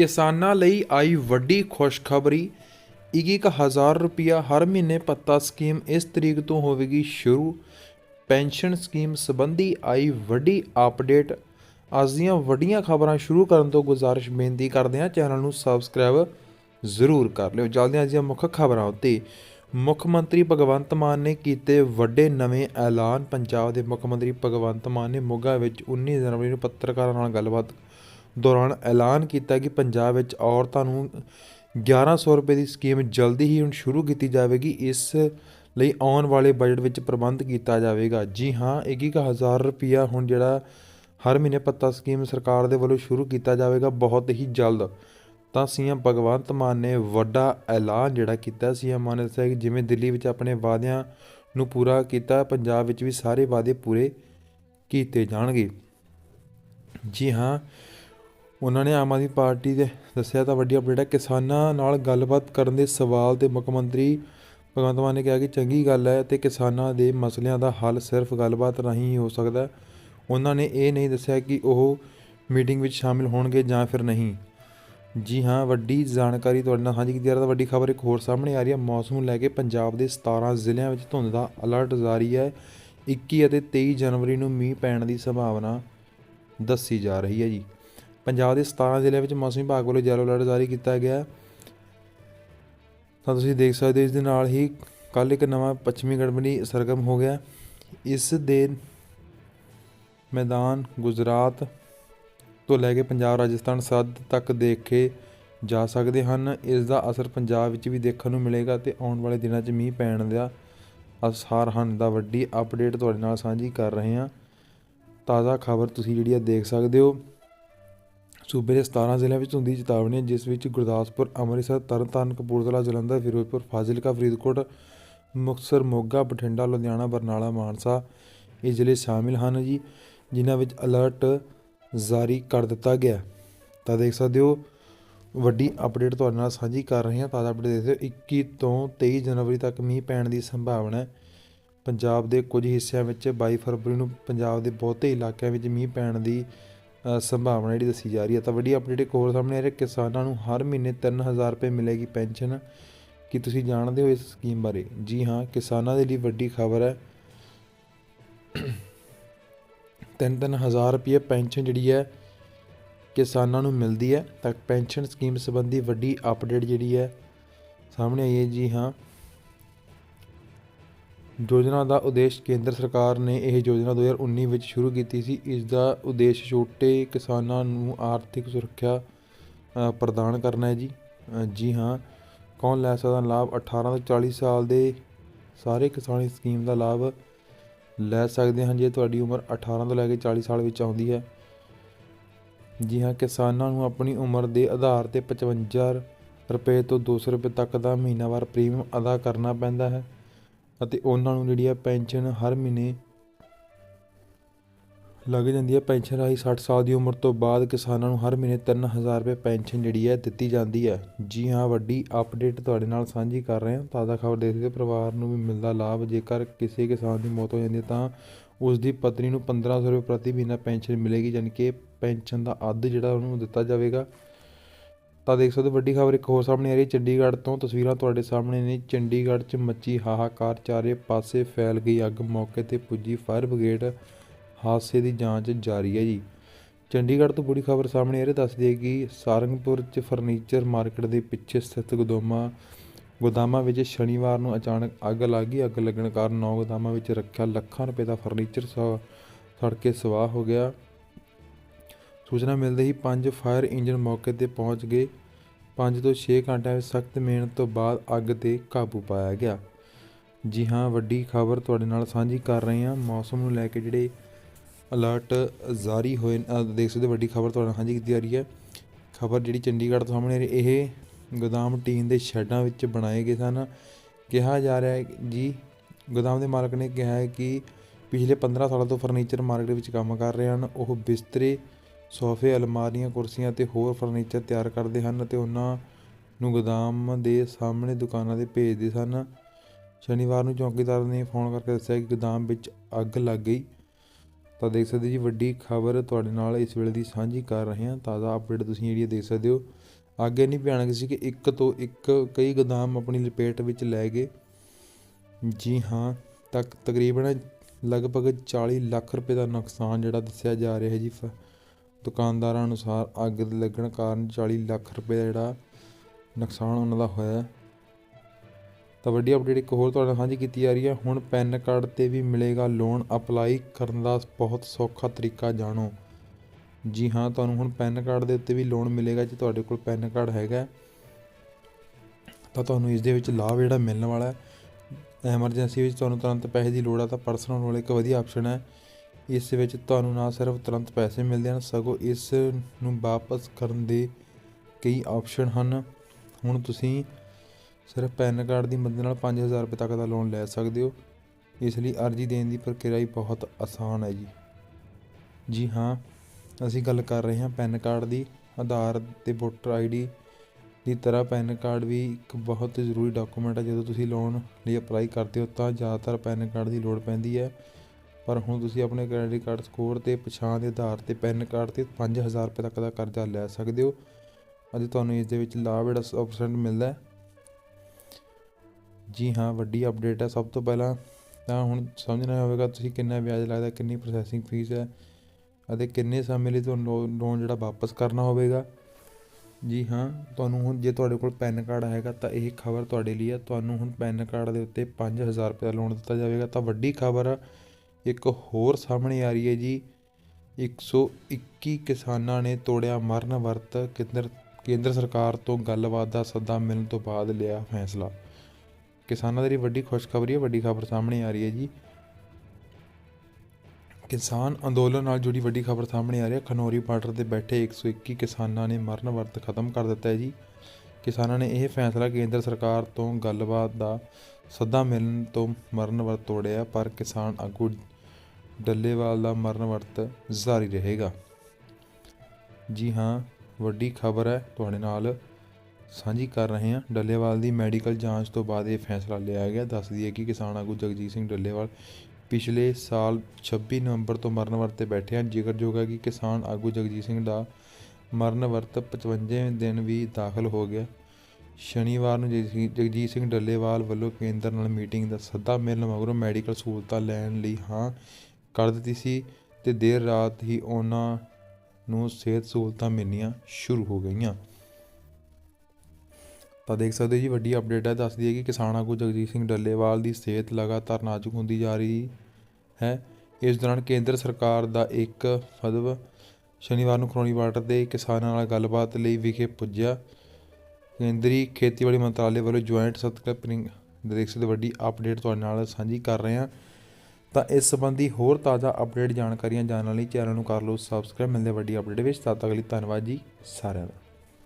ਕਿਸਾਨਾਂ ਲਈ ਆਈ ਵੱਡੀ ਖੁਸ਼ਖਬਰੀ। 21000 ਰੁਪਿਆ ਹਰ ਮਹੀਨੇ ਪੱਤਾ ਸਕੀਮ ਇਸ ਤਰੀਕ ਤੋਂ ਹੋਵੇਗੀ ਸ਼ੁਰੂ। ਪੈਨਸ਼ਨ ਸਕੀਮ ਸੰਬੰਧੀ ਆਈ ਵੱਡੀ ਅਪਡੇਟ। ਅੱਜ ਦੀਆਂ ਵੱਡੀਆਂ ਖਬਰਾਂ ਸ਼ੁਰੂ ਕਰਨ ਤੋਂ ਗੁਜ਼ਾਰਿਸ਼ ਬੇਨਤੀ ਕਰਦੇ ਹਾਂ। ਚੈਨਲ ਨੂੰ ਸਬਸਕ੍ਰਾਈਬ ਜ਼ਰੂਰ ਕਰ ਲਿਓ। ਜਲਦੀ ਅੱਜ ਦੀਆਂ ਮੁੱਖ ਖਬਰਾਂ ਉੱਤੇ ਮੁੱਖ ਮੰਤਰੀ ਭਗਵੰਤ ਮਾਨ ਨੇ ਕੀਤੇ ਵੱਡੇ ਨਵੇਂ ਐਲਾਨ। ਪੰਜਾਬ ਦੇ ਮੁੱਖ ਮੰਤਰੀ ਭਗਵੰਤ ਮਾਨ ਨੇ ਮੋਗਾ ਵਿੱਚ 19 ਜਨਵਰੀ ਨੂੰ ਪੱਤਰਕਾਰਾਂ ਨਾਲ ਗੱਲਬਾਤ ਦੌਰਾਨ ਐਲਾਨ ਕੀਤਾ ਕਿ ਪੰਜਾਬ ਵਿੱਚ ਔਰਤਾਂ ਨੂੰ 1100 ਰੁਪਏ ਦੀ ਸਕੀਮ ਜਲਦੀ ਹੀ ਹੁਣ ਸ਼ੁਰੂ ਕੀਤੀ ਜਾਵੇਗੀ। ਇਸ ਲਈ ਆਉਣ ਵਾਲੇ ਬਜਟ ਵਿੱਚ ਪ੍ਰਬੰਧ ਕੀਤਾ ਜਾਵੇਗਾ। ਜੀ ਹਾਂ 21000 ਰੁਪਿਆ ਹੁਣ ਜਿਹੜਾ ਹਰ ਮਹੀਨੇ ਪੱਤਾ ਸਕੀਮ ਸਰਕਾਰ ਦੇ ਵੱਲੋਂ ਸ਼ੁਰੂ ਕੀਤਾ ਜਾਵੇਗਾ ਬਹੁਤ ਹੀ ਜਲਦ। ਤਾਂ ਸੀਐਮ ਭਗਵੰਤ ਮਾਨ ਨੇ ਵੱਡਾ ਐਲਾਨ ਜਿਹੜਾ ਕੀਤਾ, ਸੀਐਮ ਮਾਨ ਨੇ ਦੱਸਿਆ ਕਿ ਜਿਵੇਂ ਦਿੱਲੀ ਵਿੱਚ ਆਪਣੇ ਵਾਅਦਿਆਂ ਨੂੰ ਪੂਰਾ ਕੀਤਾ, ਪੰਜਾਬ ਵਿੱਚ ਵੀ ਸਾਰੇ ਵਾਅਦੇ ਪੂਰੇ ਕੀਤੇ ਜਾਣਗੇ। ਜੀ ਹਾਂ ਉਹਨਾਂ ਨੇ ਆਮ ਆਦਮੀ ਪਾਰਟੀ ਦੇ ਦੱਸਿਆ ਤਾਂ ਵੱਡੀ ਅਪਡੇਟ ਹੈ, ਕਿਸਾਨਾਂ ਨਾਲ ਗੱਲਬਾਤ ਕਰਨ ਦੇ ਸਵਾਲ ਤੇ ਮੁੱਖ ਮੰਤਰੀ ਭਗਵੰਤ ਮਾਨ ਨੇ ਕਿਹਾ ਕਿ ਚੰਗੀ ਗੱਲ ਹੈ ਤੇ ਕਿਸਾਨਾਂ ਦੇ ਮਸਲਿਆਂ ਦਾ ਹੱਲ ਸਿਰਫ ਗੱਲਬਾਤ ਰਾਹੀਂ ਹੀ ਹੋ ਸਕਦਾ ਹੈ। ਉਹਨਾਂ ਨੇ ਇਹ ਨਹੀਂ ਦੱਸਿਆ ਕਿ ਉਹ ਮੀਟਿੰਗ ਵਿੱਚ ਸ਼ਾਮਿਲ ਹੋਣਗੇ ਜਾਂ ਫਿਰ ਨਹੀਂ। ਜੀ ਹਾਂ, ਵੱਡੀ ਜਾਣਕਾਰੀ ਤੁਹਾਡੇ ਨਾਲ ਸਾਂਝੀ ਕੀਤੀ ਜਾ ਰਹੀ ਹੈ ਵੱਡੀ ਖਬਰ ਇੱਕ ਹੋਰ ਸਾਹਮਣੇ ਆ ਰਹੀ ਹੈ। ਮੌਸਮ ਨੂੰ ਲੈ ਕੇ ਪੰਜਾਬ ਦੇ 17 ਜ਼ਿਲ੍ਹਿਆਂ ਵਿੱਚ ਧੁੰਦ ਦਾ ਅਲਰਟ ਜਾਰੀ ਹੈ। 21 ਅਤੇ 23 ਜਨਵਰੀ ਨੂੰ ਮੀਂਹ ਪੈਣ ਦੀ ਸੰਭਾਵਨਾ ਦੱਸੀ ਜਾ ਰਹੀ ਹੈ ਜੀ। ਪੰਜਾਬ ਦੇ 17 ਜ਼ਿਲ੍ਹਿਆਂ ਵਿੱਚ ਮੌਸਮ ਵਿਭਾਗ ਵੱਲੋਂ ਯੈਲੋ ਅਲਰਟ ਜਾਰੀ ਕੀਤਾ ਗਿਆ ਤਾਂ ਤੁਸੀਂ ਦੇਖ ਸਕਦੇ ਹੋ ਇਸ ਦੇ ਨਾਲ ਹੀ ਕੱਲ ਇੱਕ ਨਵਾਂ ਪੱਛਮੀ ਗੜਬੜੀ ਸਰਗਰਮ ਹੋ ਗਿਆ ਇਸ ਦੇ ਮੈਦਾਨ ਗੁਜਰਾਤ ਤੋਂ ਲੈ ਕੇ ਪੰਜਾਬ, ਰਾਜਸਥਾਨ ਸਰਹੱਦ ਤੱਕ ਦੇਖੇ ਜਾ ਸਕਦੇ ਹਨ। ਇਸ ਦਾ ਅਸਰ ਪੰਜਾਬ ਵਿੱਚ ਵੀ ਦੇਖਣ ਨੂੰ ਮਿਲੇਗਾ ਤੇ ਆਉਣ ਵਾਲੇ ਦਿਨਾਂ 'ਚ ਮੀਂਹ ਪੈਣ ਦਾ ਅਸਾਰ ਹਨ ਦਾ ਵੱਡੀ ਅਪਡੇਟ ਤੁਹਾਡੇ ਨਾਲ ਸਾਂਝੀ ਕਰ ਰਹੇ ਹਾਂ। ਤਾਜ਼ਾ ਖਬਰ ਤੁਸੀਂ ਜਿਹੜੀ ਆ ਦੇਖ ਸਕਦੇ ਹੋ। ਸੂਬੇ ਦੇ 17 ਜ਼ਿਲ੍ਹਿਆਂ ਵਿੱਚ ਹੁੰਦੀ ਚੇਤਾਵਨੀ ਹੈ ਜਿਸ ਵਿੱਚ ਗੁਰਦਾਸਪੁਰ, ਅੰਮ੍ਰਿਤਸਰ, ਤਰਨਤਾਰਨ, ਕਪੂਰਥਲਾ, ਜਲੰਧਰ, ਫਿਰੋਜ਼ਪੁਰ, ਫਾਜ਼ਿਲਕਾ, ਫਰੀਦਕੋਟ, ਮੁਕਤਸਰ, ਮੋਗਾ, ਬਠਿੰਡਾ, ਲੁਧਿਆਣਾ, ਬਰਨਾਲਾ, ਮਾਨਸਾ ਇਹ ਜ਼ਿਲ੍ਹੇ ਸ਼ਾਮਿਲ ਹਨ ਜੀ, ਜਿਨ੍ਹਾਂ ਵਿੱਚ ਅਲਰਟ ਜਾਰੀ ਕਰ ਦਿੱਤਾ ਗਿਆ ਤਾਂ ਦੇਖ ਸਕਦੇ ਹੋ, ਵੱਡੀ ਅਪਡੇਟ ਤੁਹਾਡੇ ਨਾਲ ਸਾਂਝੀ ਕਰ ਰਹੇ ਹਾਂ। ਤਾਜ਼ਾ ਅਪਡੇਟ ਦੇਖਦੇ ਹੋ 21 ਤੋਂ 23 ਜਨਵਰੀ ਤੱਕ ਮੀਂਹ ਪੈਣ ਦੀ ਸੰਭਾਵਨਾ ਹੈ। ਪੰਜਾਬ ਦੇ ਕੁਝ ਹਿੱਸਿਆਂ ਵਿੱਚ 22 ਫਰਵਰੀ ਨੂੰ ਪੰਜਾਬ ਦੇ ਬਹੁਤੇ ਇਲਾਕਿਆਂ ਵਿੱਚ ਮੀਂਹ ਪੈਣ ਦੀ ਸੰਭਾਵਨਾ ਜਿਹੜੀ ਦੱਸੀ ਜਾ ਰਹੀ ਹੈ। ਤਾਂ ਵੱਡੀ ਅਪਡੇਟ ਇੱਕ ਹੋਰ ਸਾਹਮਣੇ ਆ ਰਹੀ, ਕਿਸਾਨਾਂ ਨੂੰ ਹਰ ਮਹੀਨੇ 3000 ਰੁਪਏ ਮਿਲੇਗੀ ਪੈਨਸ਼ਨ। ਕੀ ਤੁਸੀਂ ਜਾਣਦੇ ਹੋ ਇਸ ਸਕੀਮ ਬਾਰੇ? ਜੀ ਹਾਂ, ਕਿਸਾਨਾਂ ਦੇ ਲਈ ਵੱਡੀ ਖਬਰ ਹੈ। ਤਿੰਨ ਤਿੰਨ ਹਜ਼ਾਰ ਰੁਪਏ ਪੈਨਸ਼ਨ ਜਿਹੜੀ ਹੈ, ਕਿਸਾਨਾਂ ਨੂੰ ਮਿਲਦੀ ਹੈ। ਤਾਂ ਪੈਨਸ਼ਨ ਸਕੀਮ ਸੰਬੰਧੀ ਵੱਡੀ ਅਪਡੇਟ ਜਿਹੜੀ ਹੈ, ਸਾਹਮਣੇ ਆਈ ਹੈ। ਜੀ ਹਾਂ ਯੋਜਨਾ ਦਾ ਉਦੇਸ਼ ਕੇਂਦਰ ਸਰਕਾਰ ਨੇ ਇਹ ਯੋਜਨਾ 2019 ਵਿੱਚ ਸ਼ੁਰੂ ਕੀਤੀ ਸੀ। ਇਸ ਦਾ ਉਦੇਸ਼ ਛੋਟੇ ਕਿਸਾਨਾਂ ਨੂੰ ਆਰਥਿਕ ਸੁਰੱਖਿਆ ਪ੍ਰਦਾਨ ਕਰਨਾ ਹੈ ਜੀ। ਜੀ ਹਾਂ, ਕੌਣ ਲੈ ਸਕਦਾ? ਲਾਭ 18 ਤੋਂ 40 ਸਾਲ ਦੇ ਸਾਰੇ ਕਿਸਾਨ ਇਸ ਸਕੀਮ ਦਾ ਲਾਭ ਲੈ ਸਕਦੇ ਹਨ ਜੇ ਤੁਹਾਡੀ ਉਮਰ 18 ਤੋਂ ਲੈ ਕੇ 40 ਸਾਲ ਵਿੱਚ ਆਉਂਦੀ ਹੈ। ਜੀ ਹਾਂ, ਕਿਸਾਨਾਂ ਨੂੰ ਆਪਣੀ ਉਮਰ ਦੇ ਆਧਾਰ ਤੇ 55 ਰੁਪਏ ਤੋਂ 200 ਰੁਪਏ ਤੱਕ ਦਾ ਮਹੀਨਾਵਾਰ ਪ੍ਰੀਮੀਅਮ ਅਦਾ ਕਰਨਾ ਪੈਂਦਾ ਹੈ। ਅਤੇ ਉਹਨਾਂ ਨੂੰ ਜਿਹੜੀ ਆ ਪੈਨਸ਼ਨ ਹਰ ਮਹੀਨੇ ਲੱਗ ਜਾਂਦੀ ਹੈ ਪੈਨਸ਼ਨ ਰਾਹੀਂ 60 ਸਾਲ ਦੀ ਉਮਰ ਤੋਂ ਬਾਅਦ ਕਿਸਾਨਾਂ ਨੂੰ ਹਰ ਮਹੀਨੇ 3000 ਰੁਪਏ ਪੈਨਸ਼ਨ ਜਿਹੜੀ ਹੈ ਦਿੱਤੀ ਜਾਂਦੀ ਹੈ ਜੀ ਹਾਂ, ਵੱਡੀ ਅਪਡੇਟ ਤੁਹਾਡੇ ਨਾਲ ਸਾਂਝੀ ਕਰ ਰਹੇ ਹਾਂ। ਤਾਜ਼ਾ ਖਬਰ ਦੇਖਦੇ ਹੋ ਪਰਿਵਾਰ ਨੂੰ ਵੀ ਮਿਲਦਾ ਲਾਭ। ਜੇਕਰ ਕਿਸੇ ਕਿਸਾਨ ਦੀ ਮੌਤ ਹੋ ਜਾਂਦੀ ਹੈ ਤਾਂ ਉਸ ਦੀ ਪਤਨੀ ਨੂੰ 1500 ਰੁਪਏ ਪ੍ਰਤੀ ਮਹੀਨਾ ਪੈਨਸ਼ਨ ਮਿਲੇਗੀ ਯਾਨੀ ਕਿ ਪੈਨਸ਼ਨ ਦਾ ਅੱਧ ਜਿਹੜਾ ਉਹਨੂੰ ਦਿੱਤਾ ਜਾਵੇਗਾ। ਤਾਂ ਦੇਖ ਸਕਦੇ ਹੋ ਵੱਡੀ ਖਬਰ ਇੱਕ ਹੋਰ ਸਾਹਮਣੇ ਆ ਰਹੀ ਹੈ। ਚੰਡੀਗੜ੍ਹ ਤੋਂ ਤਸਵੀਰਾਂ ਤੁਹਾਡੇ ਸਾਹਮਣੇ ਨੇ। ਚੰਡੀਗੜ੍ਹ 'ਚ ਮੱਚੀ ਹਾਹਾਕਾਰ ਚਾਰੇ ਪਾਸੇ ਫੈਲ ਗਈ ਅੱਗ। ਮੌਕੇ ਤੇ ਪੁੱਜੀ ਫਾਇਰ ਬ੍ਰਿਗੇਡ ਹਾਦਸੇ ਦੀ ਜਾਂਚ ਜਾਰੀ ਹੈ ਜੀ। ਚੰਡੀਗੜ੍ਹ ਤੋਂ ਬੁਰੀ ਖਬਰ ਸਾਹਮਣੇ ਆ ਰਹੀ ਦੱਸਦੀ ਹੈ ਕਿ ਸਾਰੰਗਪੁਰ 'ਚ ਫਰਨੀਚਰ ਮਾਰਕੀਟ ਦੇ ਪਿੱਛੇ ਸਥਿਤ ਗੋਦਾਮਾਂ ਗੋਦਾਮਾਂ ਵਿੱਚ ਸ਼ਨੀਵਾਰ ਨੂੰ ਅਚਾਨਕ ਅੱਗ ਲੱਗ ਗਈ। ਅੱਗ ਲੱਗਣ ਕਾਰਨ ਨੌ ਗੋਦਾਮਾਂ ਵਿੱਚ ਰੱਖਿਆ ਲੱਖਾਂ ਰੁਪਏ ਦਾ ਫਰਨੀਚਰ ਸੜ ਕੇ ਸਵਾਹ ਹੋ ਗਿਆ। ਸੂਚਨਾ ਮਿਲਦੇ ਹੀ ਪੰਜ ਫਾਇਰ ਇੰਜਨ ਮੌਕੇ ਤੇ ਪਹੁੰਚ ਗਏ। 5 ਤੋਂ 6 ਘੰਟਿਆਂ ਵਿੱਚ ਸਖਤ ਮਿਹਨਤ ਤੋਂ ਬਾਅਦ ਅੱਗ ਤੇ ਕਾਬੂ ਪਾਇਆ ਗਿਆ। ਜੀ ਹਾਂ, ਵੱਡੀ ਖਬਰ ਤੁਹਾਡੇ ਨਾਲ ਸਾਂਝੀ ਕਰ ਰਹੇ ਹਾਂ। ਮੌਸਮ ਨੂੰ ਲੈ ਕੇ ਜਿਹੜੇ ਅਲਰਟ ਜਾਰੀ ਹੋਏ ਦੇਖ ਸਕਦੇ ਹੋ, ਵੱਡੀ ਖਬਰ ਤੁਹਾਡੇ ਨਾਲ ਸਾਂਝੀ ਕੀਤੀ ਜਾ ਰਹੀ ਹੈ। ਖਬਰ ਜਿਹੜੀ ਚੰਡੀਗੜ੍ਹ ਤੋਂ ਸਾਹਮਣੇ ਆ ਰਹੀ, ਇਹ ਗੋਦਾਮ ਟੀਨ ਦੇ ਸ਼ੈੱਡਾਂ ਵਿੱਚ ਬਣਾਏ ਗਏ ਸਨ। ਕਿਹਾ ਜਾ ਰਿਹਾ ਹੈ, ਜੀ, ਗੋਦਾਮ ਦੇ ਮਾਲਕ ਨੇ ਕਿਹਾ ਹੈ ਕਿ ਪਿਛਲੇ 15 ਸਾਲਾਂ ਤੋਂ ਫਰਨੀਚਰ ਮਾਰਕੀਟ ਵਿੱਚ ਕੰਮ ਕਰ ਰਹੇ ਹਨ। ਉਹ ਬਿਸਤਰੇ ਸੋਫੇ, ਅਲਮਾਰੀਆਂ, ਕੁਰਸੀਆਂ ਅਤੇ ਹੋਰ ਫਰਨੀਚਰ ਤਿਆਰ ਕਰਦੇ ਹਨ ਅਤੇ ਉਹਨਾਂ ਨੂੰ ਗੋਦਾਮ ਦੇ ਸਾਹਮਣੇ ਦੁਕਾਨਾਂ ਤੇ ਭੇਜਦੇ ਸਨ। ਸ਼ਨੀਵਾਰ ਨੂੰ ਚੌਕੀਦਾਰ ਨੇ ਫੋਨ ਕਰਕੇ ਦੱਸਿਆ ਕਿ ਗੋਦਾਮ ਵਿੱਚ ਅੱਗ ਲੱਗ ਗਈ। ਤਾਂ ਦੇਖ ਸਕਦੇ ਜੀ, ਵੱਡੀ ਖਬਰ ਤੁਹਾਡੇ ਨਾਲ ਇਸ ਵੇਲੇ ਦੀ ਸਾਂਝੀ ਕਰ ਰਹੇ ਹਾਂ। ਤਾਜ਼ਾ ਅਪਡੇਟ ਤੁਸੀਂ ਜਿਹੜੀ ਇਹ ਦੇਖ ਸਕਦੇ ਹੋ। ਅੱਗੇ ਨਹੀਂ ਭਿਆਨਕ ਸੀ ਕਿ ਇੱਕ ਤੋਂ ਇੱਕ ਕਈ ਗੋਦਾਮ ਆਪਣੀ ਲਪੇਟ ਵਿੱਚ ਲੈ ਗਏ। ਜੀ ਹਾਂ, ਤੱਕ ਤਕਰੀਬਨ ਲਗਭਗ 40 ਲੱਖ ਰੁਪਏ ਦਾ ਨੁਕਸਾਨ ਜਿਹੜਾ ਦੱਸਿਆ ਜਾ ਰਿਹਾ ਹੈ ਜੀ। ਫ- ਦੁਕਾਨਦਾਰਾਂ ਅਨੁਸਾਰ ਅੱਗ ਲੱਗਣ ਕਾਰਨ 40 ਲੱਖ ਰੁਪਏ ਦਾ ਜਿਹੜਾ ਨੁਕਸਾਨ ਉਹਨਾਂ ਦਾ ਹੋਇਆ ਤਾਂ ਵੱਡੀ ਅਪਡੇਟ ਇੱਕ ਹੋਰ ਤੁਹਾਡੇ ਨਾਲ ਸਾਂਝੀ ਕੀਤੀ ਜਾ ਰਹੀ ਹੈ। ਹੁਣ ਪੈਨ ਕਾਰਡ ਤੇ ਵੀ ਮਿਲੇਗਾ ਲੋਨ ਅਪਲਾਈ ਕਰਨ ਦਾ ਬਹੁਤ ਸੌਖਾ ਤਰੀਕਾ ਜਾਣੋ। ਜੀ ਹਾਂ, ਤੁਹਾਨੂੰ ਹੁਣ ਪੈਨ ਕਾਰਡ ਦੇ ਉੱਤੇ ਵੀ ਲੋਨ ਮਿਲੇਗਾ ਜੇ ਤੁਹਾਡੇ ਕੋਲ ਪੈਨ ਕਾਰਡ ਹੈਗਾ ਤਾਂ ਤੁਹਾਨੂੰ ਇਸ ਦੇ ਵਿੱਚ ਲਾਭ ਜਿਹੜਾ ਮਿਲਣ ਵਾਲਾ ਹੈ। ਐਮਰਜੈਂਸੀ ਵਿੱਚ ਤੁਹਾਨੂੰ ਤੁਰੰਤ ਪੈਸੇ ਦੀ ਲੋੜ ਆ ਤਾਂ ਪਰਸਨਲ ਲੋਨ ਇੱਕ ਵਧੀਆ ਆਪਸ਼ਨ ਹੈ। ਇਸ ਵਿੱਚ ਤੁਹਾਨੂੰ ਨਾ ਸਿਰਫ ਤੁਰੰਤ ਪੈਸੇ ਮਿਲਦੇ ਹਨ, ਸਗੋਂ ਇਸ ਨੂੰ ਵਾਪਸ ਕਰਨ ਦੇ ਕਈ ਆਪਸ਼ਨ ਹਨ। ਹੁਣ ਤੁਸੀਂ ਸਿਰਫ ਪੈਨ ਕਾਰਡ ਦੀ ਮਦਦ ਨਾਲ 5000 ਰੁਪਏ ਤੱਕ ਦਾ ਲੋਨ ਲੈ ਸਕਦੇ ਹੋ। ਇਸ ਲਈ ਅਰਜ਼ੀ ਦੇਣ ਦੀ ਪ੍ਰਕਿਰਿਆ ਹੀ ਬਹੁਤ ਆਸਾਨ ਹੈ ਜੀ। ਜੀ ਹਾਂ, ਅਸੀਂ ਗੱਲ ਕਰ ਰਹੇ ਹਾਂ ਪੈਨ ਕਾਰਡ ਦੀ। ਆਧਾਰ ਤੇ ਵੋਟਰ ਆਈਡੀ ਦੀ ਤਰ੍ਹਾਂ ਪੈਨ ਕਾਰਡ ਵੀ ਇੱਕ ਬਹੁਤ ਜ਼ਰੂਰੀ ਡਾਕੂਮੈਂਟ ਹੈ। ਜਦੋਂ ਤੁਸੀਂ ਲੋਨ ਲਈ ਅਪਲਾਈ ਕਰਦੇ ਹੋ ਤਾਂ ਜ਼ਿਆਦਾਤਰ ਪੈਨ ਕਾਰਡ ਦੀ ਲੋੜ ਪੈਂਦੀ ਹੈ। ਪਰ ਹੁਣ ਤੁਸੀਂ ਆਪਣੇ ਕ੍ਰੈਡਿਟ ਕਾਰਡ ਸਕੋਰ ਤੇ, ਪਛਾਣ ਦੇ ਆਧਾਰ ਤੇ, ਪੈਨ ਕਾਰਡ ਤੇ 5000 ਰੁਪਏ ਤੱਕ ਦਾ ਕਰਜ਼ਾ ਲੈ ਸਕਦੇ ਹੋ। ਅਤੇ ਤੁਹਾਨੂੰ ਇਸ ਦੇ ਵਿੱਚ ਲਾਭ ਜਿਹੜਾ 100% ਮਿਲਦਾ ਜੀ ਹਾਂ, ਵੱਡੀ ਅਪਡੇਟ ਹੈ ਸਭ ਤੋਂ ਪਹਿਲਾਂ ਤਾਂ ਹੁਣ ਸਮਝਣਾ ਹੋਵੇਗਾ ਤੁਸੀਂ ਕਿੰਨਾ ਵਿਆਜ ਲੱਗਦਾ, ਕਿੰਨੀ ਪ੍ਰੋਸੈਸਿੰਗ ਫੀਸ ਹੈ ਅਤੇ ਕਿੰਨੇ ਸਮੇਂ ਲਈ ਤੁਹਾਨੂੰ ਲੋਨ ਜਿਹੜਾ ਵਾਪਸ ਕਰਨਾ ਹੋਵੇਗਾ। ਜੀ ਹਾਂ, ਤੁਹਾਨੂੰ ਹੁਣ ਜੇ ਤੁਹਾਡੇ ਕੋਲ ਪੈਨ ਕਾਰਡ ਹੈਗਾ ਤਾਂ ਇਹ ਖਬਰ ਤੁਹਾਡੇ ਲਈ ਹੈ। ਤੁਹਾਨੂੰ ਹੁਣ ਪੈਨ ਕਾਰਡ ਦੇ ਉੱਤੇ 5000 ਰੁਪਏ ਦਾ ਲੋਨ ਦਿੱਤਾ ਜਾਵੇਗਾ ਤਾਂ ਵੱਡੀ ਖਬਰ ਇੱਕ ਹੋਰ ਸਾਹਮਣੇ ਆ ਰਹੀ ਹੈ ਜੀ। 121 ਕਿਸਾਨਾਂ ਨੇ ਤੋੜਿਆ ਮਰਨ ਵਰਤ। ਕੇਂਦਰ ਕੇਂਦਰ ਸਰਕਾਰ ਤੋਂ ਗੱਲਬਾਤ ਦਾ ਸੱਦਾ ਮਿਲਣ ਤੋਂ ਬਾਅਦ ਲਿਆ ਫੈਸਲਾ। ਕਿਸਾਨਾਂ ਦੇ ਲਈ ਵੱਡੀ ਖੁਸ਼ਖਬਰੀ ਹੈ, ਵੱਡੀ ਖਬਰ ਸਾਹਮਣੇ ਆ ਰਹੀ ਹੈ ਜੀ। ਕਿਸਾਨ ਅੰਦੋਲਨ ਨਾਲ ਜੁੜੀ ਵੱਡੀ ਖਬਰ ਸਾਹਮਣੇ ਆ ਰਹੀ ਹੈ। ਖਨੌਰੀ ਬਾਰਡਰ ਤੇ ਬੈਠੇ 121 ਕਿਸਾਨਾਂ ਨੇ ਮਰਨ ਵਰਤ ਖਤਮ ਕਰ ਦਿੱਤਾ ਹੈ ਜੀ। ਕਿਸਾਨਾਂ ਨੇ ਇਹ ਫੈਸਲਾ ਕੇਂਦਰ ਸਰਕਾਰ ਤੋਂ ਗੱਲਬਾਤ ਦਾ ਸੱਦਾ ਮਿਲਣ ਤੋਂ ਮਰਨ ਵਰਤ ਤੋੜਿਆ, ਪਰ ਕਿਸਾਨ ਆਗੂ ਡੱਲੇਵਾਲ ਦਾ ਮਰਨ ਵਰਤ ਜਾਰੀ ਰਹੇਗਾ। ਜੀ ਹਾਂ, ਵੱਡੀ ਖਬਰ ਹੈ ਤੁਹਾਡੇ ਨਾਲ। ਸਾਂਝੀ ਕਰ ਰਹੇ ਹਾਂ, ਡੱਲੇਵਾਲ ਦੀ ਮੈਡੀਕਲ ਜਾਂਚ ਤੋਂ ਬਾਅਦ ਇਹ ਫੈਸਲਾ ਲਿਆ ਗਿਆ। ਦੱਸਦੀ ਹੈ ਕਿ ਕਿਸਾਨ ਆਗੂ ਜਗਜੀਤ ਸਿੰਘ ਡੱਲੇਵਾਲ ਪਿਛਲੇ ਸਾਲ 26 ਨਵੰਬਰ ਤੋਂ ਮਰਨ ਵਰਤ ਤੇ ਬੈਠੇ ਹਨ। ਜ਼ਿਕਰਯੋਗ ਹੈ ਕਿ ਕਿਸਾਨ ਆਗੂ ਜਗਜੀਤ ਸਿੰਘ ਦਾ ਮਰਨ ਵਰਤ 55ਵੇਂ ਦਿਨ ਵੀ ਦਾਖਲ ਹੋ ਗਿਆ। ਸ਼ਨੀਵਾਰ ਨੂੰ ਜਗਜੀਤ ਸਿੰਘ ਡੱਲੇਵਾਲ ਵੱਲੋਂ ਕੇਂਦਰ ਨਾਲ ਮੀਟਿੰਗ ਦਾ ਸੱਦਾ ਮਿਲਣ ਮਗਰੋਂ ਮੈਡੀਕਲ ਸਹੂਲਤਾਂ ਲੈਣ ਲਈ ਹਾਂ ਕਰ ਦਿੱਤੀ ਸੀ ਅਤੇ ਦੇਰ ਰਾਤ ਹੀ ਉਹਨਾਂ ਨੂੰ ਸਿਹਤ ਸਹੂਲਤਾਂ ਮਿਲਣੀਆਂ ਸ਼ੁਰੂ ਹੋ ਗਈਆਂ। ਤਾਂ ਦੇਖ ਸਕਦੇ ਹੋ ਜੀ, ਵੱਡੀ ਅਪਡੇਟ ਹੈ, ਦੱਸਦੀ ਹੈ ਕਿ ਕਿਸਾਨ ਆਗੂ ਜਗਜੀਤ ਸਿੰਘ ਡੱਲੇਵਾਲ ਦੀ ਸਿਹਤ ਲਗਾਤਾਰ ਨਾਜ਼ੁਕ ਹੁੰਦੀ ਜਾ ਰਹੀ ਹੈ। ਇਸ ਦੌਰਾਨ ਕੇਂਦਰ ਸਰਕਾਰ ਦਾ ਇੱਕ ਫਦਵ ਸ਼ਨੀਵਾਰ ਨੂੰ ਖਰੋਣੀ ਬਾਰਡਰ ਦੇ ਕਿਸਾਨਾਂ ਨਾਲ ਗੱਲਬਾਤ ਲਈ ਵਿਖੇ ਪੁੱਜਿਆ। ਕੇਂਦਰੀ ਖੇਤੀਬਾੜੀ ਮੰਤਰਾਲੇ ਵੱਲੋਂ ਜੁਆਇੰਟ ਸਤਕਪਰਿੰਗ ਦੇਖ ਸਕਦੇ ਵੱਡੀ ਅਪਡੇਟ ਤੁਹਾਡੇ ਨਾਲ ਸਾਂਝੀ ਕਰ ਰਹੇ ਹਾਂ। ਤਾਂ ਇਸ ਸੰਬੰਧੀ ਹੋਰ ਤਾਜ਼ਾ ਅਪਡੇਟ ਜਾਣਕਾਰੀਆਂ ਜਾਣਨ ਲਈ ਚੈਨਲ ਨੂੰ ਕਰ ਲਓ ਸਬਸਕ੍ਰਾਈਬ। ਮਿਲਦੇ ਵੱਡੀ ਅਪਡੇਟ ਵਿੱਚ। ਤਦ ਤੱਕ ਲਈ ਧੰਨਵਾਦ ਜੀ। ਸਾਰਿਆਂ ਦਾ।